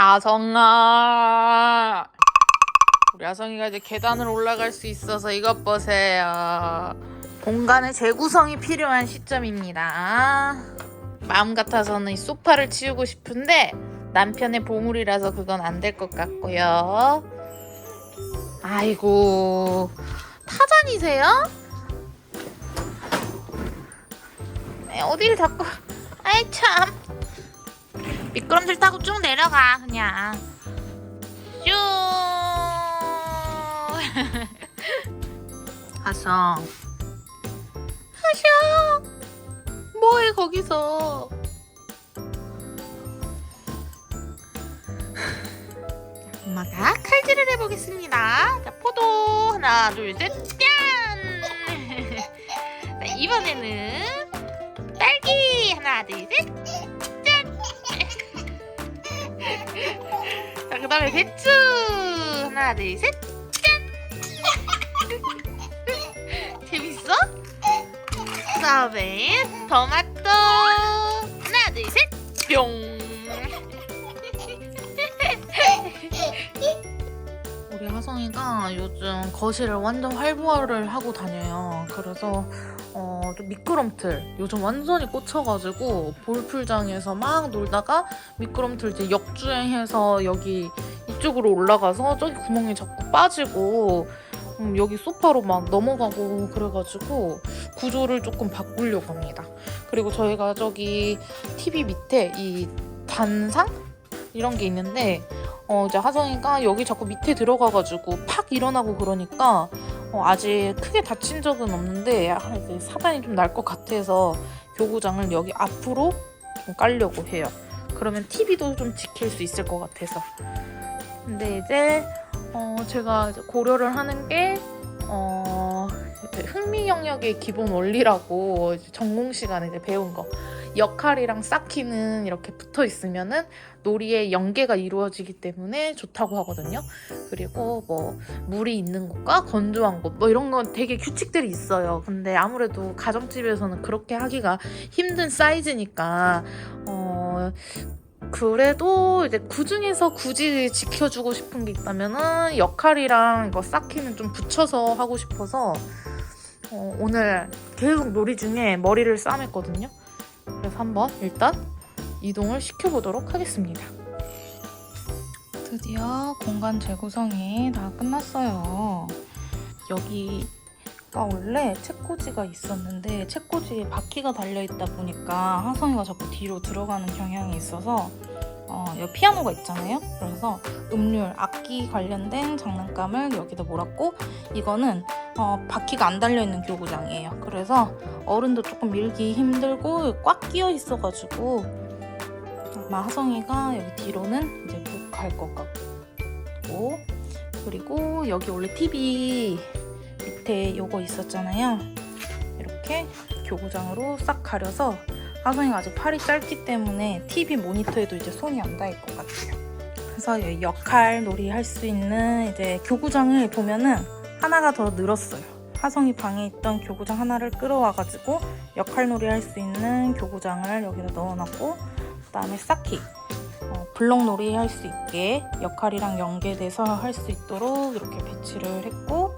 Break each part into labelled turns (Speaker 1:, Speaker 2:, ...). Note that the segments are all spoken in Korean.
Speaker 1: 아성아. 우리 아성이가 이제 계단을 올라갈 수 있어서 이것 보세요. 공간의 재구성이 필요한 시점입니다. 마음 같아서는 이 소파를 치우고 싶은데 남편의 보물이라서 그건 안 될 것 같고요. 아이고 타잔이세요? 에, 어딜 자꾸 아이 참 미끄럼틀 타고 쭉 내려가 그냥. 쭉. 하성 하성 뭐해 거기서? 엄마가 칼질을 해보겠습니다. 자 포도. 하나 둘셋 짠! 자, 이번에는 딸기. 하나 둘셋 자, 그 다음에 배추. 하나, 둘, 셋. 짠! 재밌어? 그 다음에 토마토. 하나, 둘, 셋. 뿅. 우리 하성이가 요즘 거실을 완전 활보화를 하고 다녀요. 그래서 어, 좀 미끄럼틀 요즘 완전히 꽂혀가지고 볼풀장에서 막 놀다가 미끄럼틀 이제 역주행해서 여기 이쪽으로 올라가서 저기 구멍이 자꾸 빠지고 음, 여기 소파로 막 넘어가고 그래가지고 구조를 조금 바꾸려고 합니다. 그리고 저희가 저기 TV 밑에 이 단상 이런 게 있는데 어 이제 하정이가 여기 자꾸 밑에 들어가가지고 팍 일어나고 그러니까 어, 아직 크게 다친 적은 없는데 아, 이제 사단이 좀 날 것 같아서 교구장을 여기 앞으로 좀 깔려고 해요. 그러면 TV도 좀 지킬 수 있을 것 같아서. 근데 이제 어, 제가 고려를 하는 게 어, 흥미 영역의 기본 원리라고 전공 시간에 이제 배운 거. 역할이랑 쌓기는 이렇게 붙어 있으면은 놀이의 연계가 이루어지기 때문에 좋다고 하거든요. 그리고 뭐 물이 있는 곳과 건조한 곳 뭐 이런 건 되게 규칙들이 있어요. 근데 아무래도 가정집에서는 그렇게 하기가 힘든 사이즈니까 어 그래도 이제 그 중에서 굳이 지켜주고 싶은 게 있다면은 역할이랑 이거 쌓기는 좀 붙여서 하고 싶어서 어, 오늘 계속 놀이 중에 머리를 싸맸거든요. 그래서 한번 일단 이동을 시켜보도록 하겠습니다. 드디어 공간 재구성이 다 끝났어요. 여기 가 원래 책꽂이가 있었는데 책꽂이에 바퀴가 달려있다 보니까 하성이가 자꾸 뒤로 들어가는 경향이 있어서 어, 여기 피아노가 있잖아요. 그래서 음률, 악기 관련된 장난감을 여기다 몰았고 이거는 어, 바퀴가 안 달려있는 교구장이에요. 그래서 어른도 조금 밀기 힘들고 꽉 끼어 있어가지고 아마 하성이가 여기 뒤로는 이제 못 갈 것 같고 그리고 여기 원래 TV 밑에 요거 있었잖아요. 이렇게 교구장으로 싹 가려서 하성이가 아직 팔이 짧기 때문에 TV 모니터에도 이제 손이 안 닿을 것 같아요. 그래서 역할 놀이 할 수 있는 이제 교구장을 보면은 하나가 더 늘었어요. 하성이 방에 있던 교구장 하나를 끌어와가지고 역할 놀이 할 수 있는 교구장을 여기다 넣어놨고 그 다음에 쌓기 어, 블럭 놀이 할 수 있게 역할이랑 연계돼서 할 수 있도록 이렇게 배치를 했고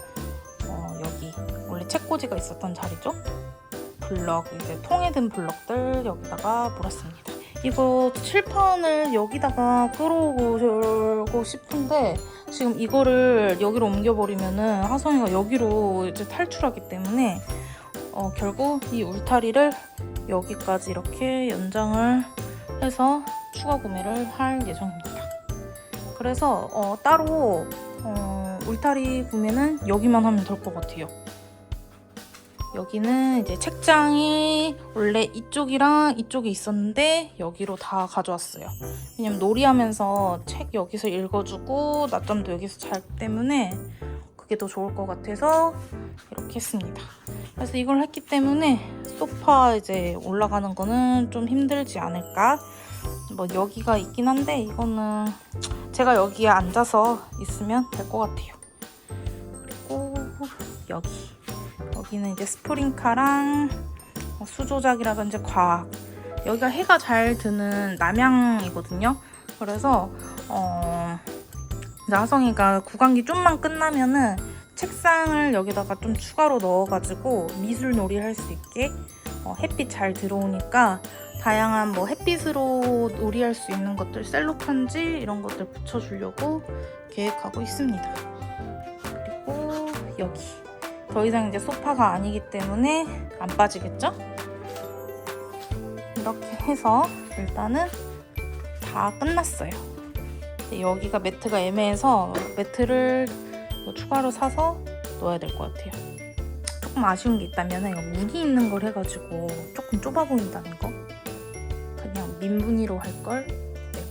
Speaker 1: 책꽂이가 있었던 자리죠. 블럭 이제 통에 든 블럭들 여기다가 몰았습니다. 이거 칠판을 여기다가 끌어오고 싶은데 지금 이거를 여기로 옮겨버리면은 하성이가 여기로 이제 탈출하기 때문에 어, 결국 이 울타리를 여기까지 이렇게 연장을 해서 추가 구매를 할 예정입니다. 그래서 어, 따로 어, 울타리 구매는 여기만 하면 될 것 같아요. 여기는 이제 책장이 원래 이쪽이랑 이쪽에 있었는데 여기로 다 가져왔어요. 왜냐면 놀이하면서 책 여기서 읽어주고 낮잠도 여기서 잘 때문에 그게 더 좋을 것 같아서 이렇게 했습니다. 그래서 이걸 했기 때문에 소파 이제 올라가는 거는 좀 힘들지 않을까. 뭐 여기가 있긴 한데 이거는 제가 여기에 앉아서 있으면 될 것 같아요. 그리고 여기 여기는 이제 스프링카랑 뭐 수조작이라든지 과학 여기가 해가 잘 드는 남향이거든요. 그래서 어, 이제 하성이가 구강기 좀만 끝나면은 책상을 여기다가 좀 추가로 넣어가지고 미술 놀이 할 수 있게 어, 햇빛 잘 들어오니까 다양한 뭐 햇빛으로 놀이할 수 있는 것들 셀로판지 이런 것들 붙여주려고 계획하고 있습니다. 그리고 여기 더 이상 이제 소파가 아니기 때문에 안 빠지겠죠? 이렇게 해서 일단은 다 끝났어요. 여기가 매트가 애매해서 매트를 뭐 추가로 사서 넣어야 될 것 같아요. 조금 아쉬운 게 있다면 무늬 있는 걸 해가지고 조금 좁아 보인다는 거. 그냥 민무늬로 할 걸. 네.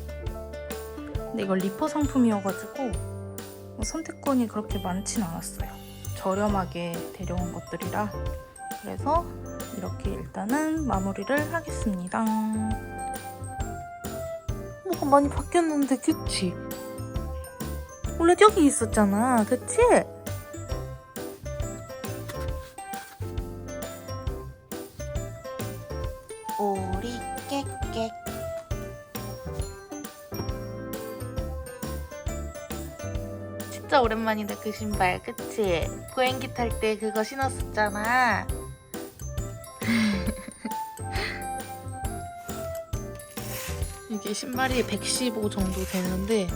Speaker 1: 근데 이거 리퍼 상품이어가지고 뭐 선택권이 그렇게 많진 않았어요. 저렴하게 데려온 것들이라 그래서 이렇게 일단은 마무리를 하겠습니다. 뭐가 많이 바뀌었는데 그치? 원래 저기 있었잖아 그치? 오랜만이다 그 신발 그치? 비행기 탈 때 그거 신었었잖아 이게 신발이 115 정도 되는데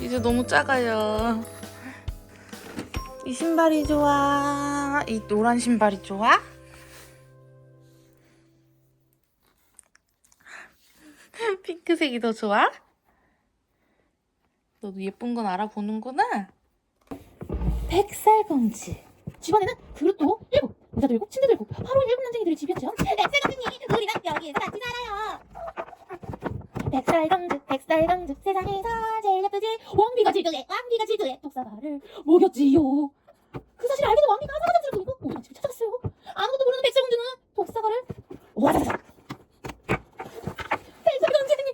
Speaker 1: 이제 너무 작아요 이 신발이 좋아 이 노란 신발이 좋아? 핑크색이 더 좋아? 너도 예쁜 건 알아보는구나
Speaker 2: 백설공주 집안에는 그릇도 일곱 의자 들고 침대 들고 하루 일곱 난쟁이들이 집이었죠 백설공주님 우리는 여기에서 같이 살아요. 백설공주 백설공주 세상에서 제일 예쁘지? 왕비가 질투해 왕비가 질투해 독사가를 먹였지요. 그 사실을 알게 된 왕비가 사과장지를 들고 오두막 집을 찾아갔어요. 아무것도 모르는 백설공주는 독사가를 와자자자 백설공주님이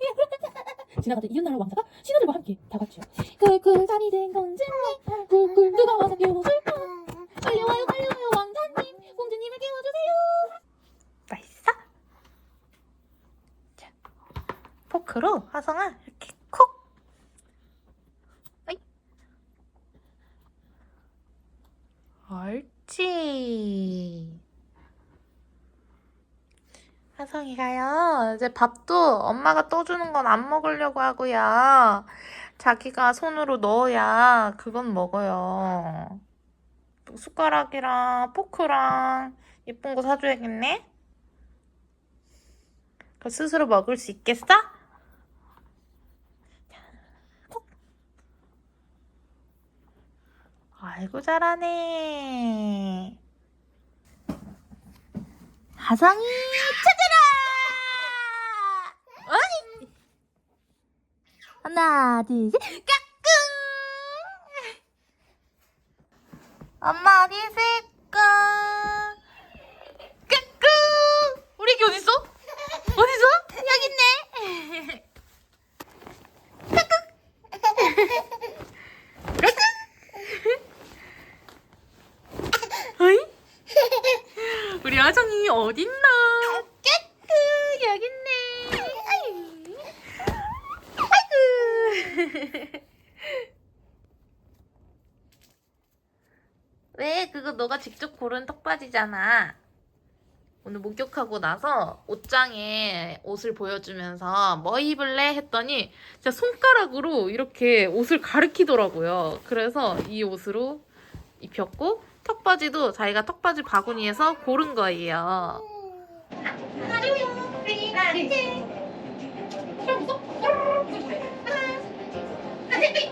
Speaker 2: 지나가던 이웃나라 왕자가 신하들과 함께 다 갔죠 꿀꿀 잠이 든 공주님 꿀꿀 누가 와서 깨워줄까 빨리 와요 빨리 와요 왕자님 공주님을 깨워주세요
Speaker 1: 맛있어? 자, 포크로 화성아 이렇게 콕. 옳지. 화성이가요. 이제 밥도 엄마가 떠주는 건 안 먹으려고 하고요. 자기가 손으로 넣어야 그건 먹어요. 또 숟가락이랑 포크랑 예쁜 거 사줘야겠네. 그 스스로 먹을 수 있겠어? 콕. 아이고 잘하네. 하성이 찾아라! 어이! 하나, 둘, 셋, 까꿍! 엄마 어디 있을까? 까꿍! 우리 애기 어딨어? 어디서? 여기 있네. 어이? 우리 아정이 어딨나? 까꿍 여기 있네. 아이고. 왜? 그거 너가 직접 고른 턱바지잖아. 오늘 목욕하고 나서 옷장에 옷을 보여주면서 뭐 입을래? 했더니 진짜 손가락으로 이렇게 옷을 가리키더라고요. 그래서 이 옷으로 입혔고 턱바지도 자기가 턱바지 바구니에서 고른 거예요.
Speaker 2: 아저씨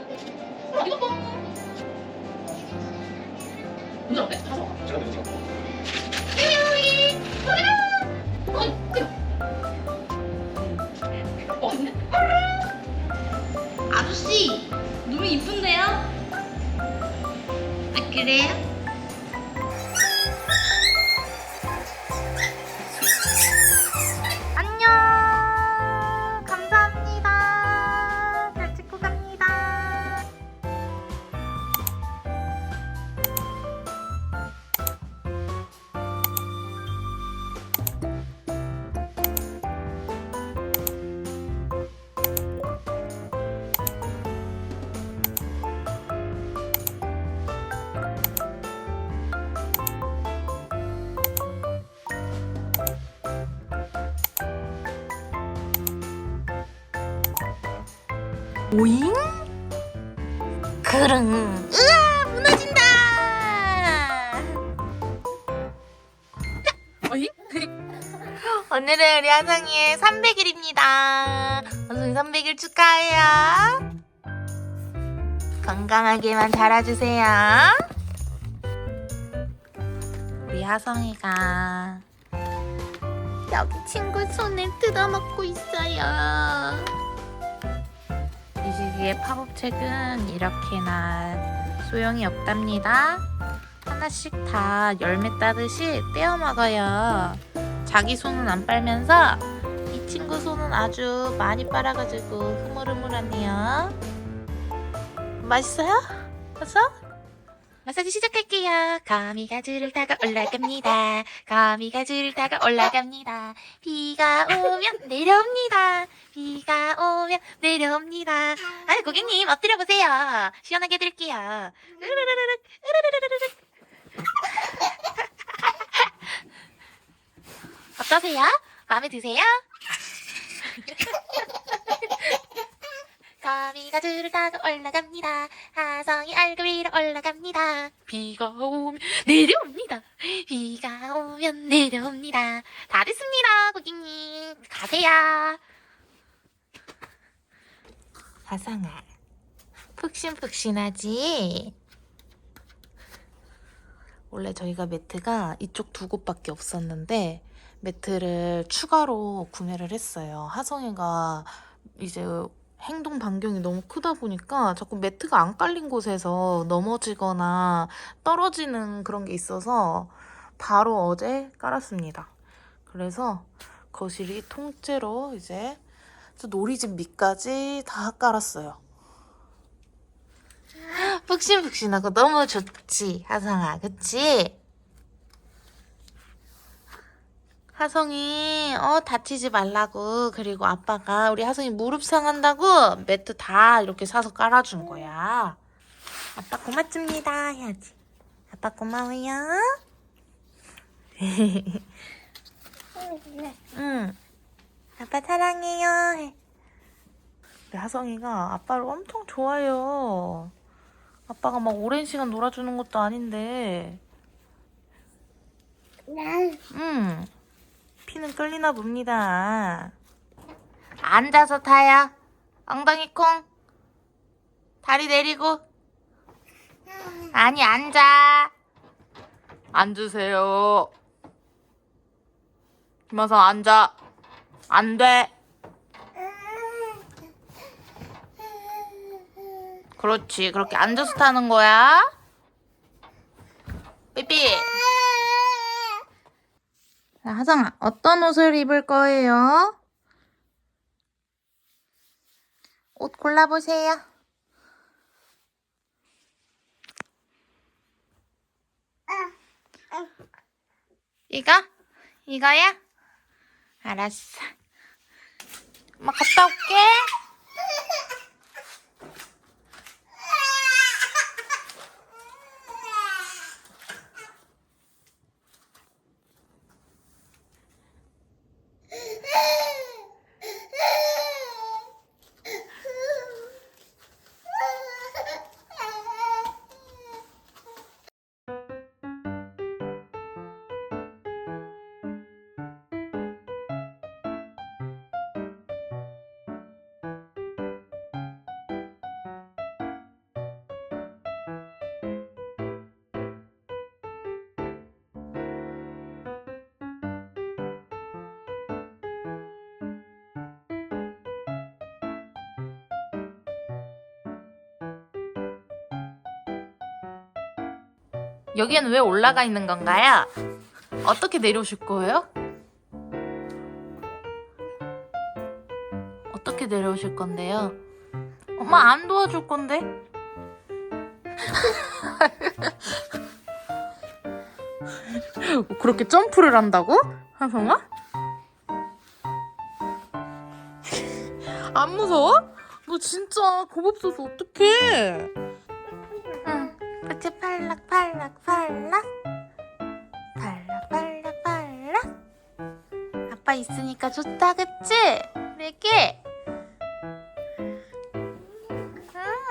Speaker 1: 오잉? 그릉. 으아, 무너진다. 오늘은 우리 하성이의 300일입니다. 하성이 300일 축하해요. 건강하게만 자라주세요. 우리 하성이가 여기 친구 손을 뜯어먹고 있어요. 이 시기의 팝업책은 이렇게나 소용이 없답니다. 하나씩 다 열매 따듯이 떼어 먹어요. 자기 손은 안 빨면서 이 친구 손은 아주 많이 빨아가지고 흐물흐물하네요. 맛있어요? 맛있어? 마사지 시작할게요. 거미가 줄을 타고 올라갑니다. 거미가 줄을 타고 올라갑니다. 비가 오면 내려옵니다. 비가 오면 내려옵니다. 아, 고객님 엎드려 보세요. 시원하게 해드릴게요. 으르르르르, 으르르르르. 어떠세요? 마음에 드세요? 거미가 줄을 타고 올라갑니다. 하성이 얼굴 위로 올라갑니다. 비가 오면 내려옵니다. 비가 오면 내려옵니다. 다 됐습니다, 고객님. 가세요. 하성아, 푹신푹신하지? 원래 저희가 매트가 이쪽 두 곳밖에 없었는데 매트를 추가로 구매를 했어요. 하성이가 이제 행동 반경이 너무 크다 보니까 자꾸 매트가 안 깔린 곳에서 넘어지거나 떨어지는 그런 게 있어서 바로 어제 깔았습니다. 그래서 거실이 통째로 이제 놀이집 밑까지 다 깔았어요. 푹신푹신하고 너무 좋지, 하성아, 그치? 하성이 어 다치지 말라고 그리고 아빠가 우리 하성이 무릎 상한다고 매트 다 이렇게 사서 깔아준 거야. 아빠 고맙습니다 해야지. 아빠 고마워요. 응. 아빠 사랑해요. 해. 우리 하성이가 아빠를 엄청 좋아해요. 아빠가 막 오랜 시간 놀아주는 것도 아닌데. 응. 피는 끌리나 봅니다. 앉아서 타야. 엉덩이 콩. 다리 내리고. 아니, 앉아. 앉으세요. 김하성 앉아. 안 돼. 그렇지. 그렇게 앉아서 타는 거야. 삐삐. 자, 하성아, 어떤 옷을 입을 거예요? 옷 골라보세요. 이거? 이거야? 알았어. 엄마 갔다 올게. 여기는 왜 올라가 있는 건가요? 어떻게 내려오실 거예요? 어떻게 내려오실 건데요? 엄마 안 도와줄 건데? 그렇게 점프를 한다고? 하성아? 안 무서워? 너 진짜 겁 없어서 어떡해? 팔락 팔락 팔락 팔락 팔락 아빠 있으니까 좋다 그치?
Speaker 3: 우리 애기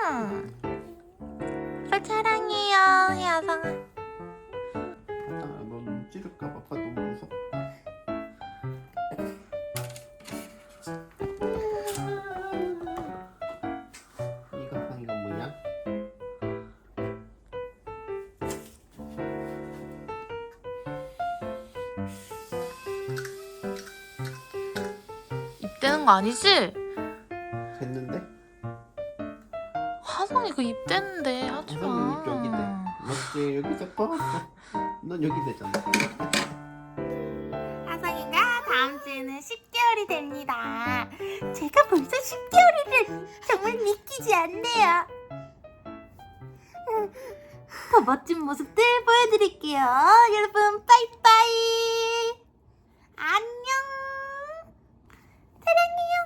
Speaker 3: 음. 아빠 사랑해요 야상아. 아, 넌 찌를까봐 아빠 너무
Speaker 4: 입대는 거 아니지?
Speaker 3: 됐는데?
Speaker 4: 하성이 그 입대는데 하지 마.
Speaker 3: 하성이 입 여기 돼. 맞지? 여기서 꺼왔어. 넌 여기 되잖아.
Speaker 1: 하성이가 다음 주에는 10개월이 됩니다. 제가 벌써 10개월이라니 정말 믿기지 않네요. 더 멋진 모습들 보여드릴게요. 여러분 빠이빠이. 안녕. 사랑해요.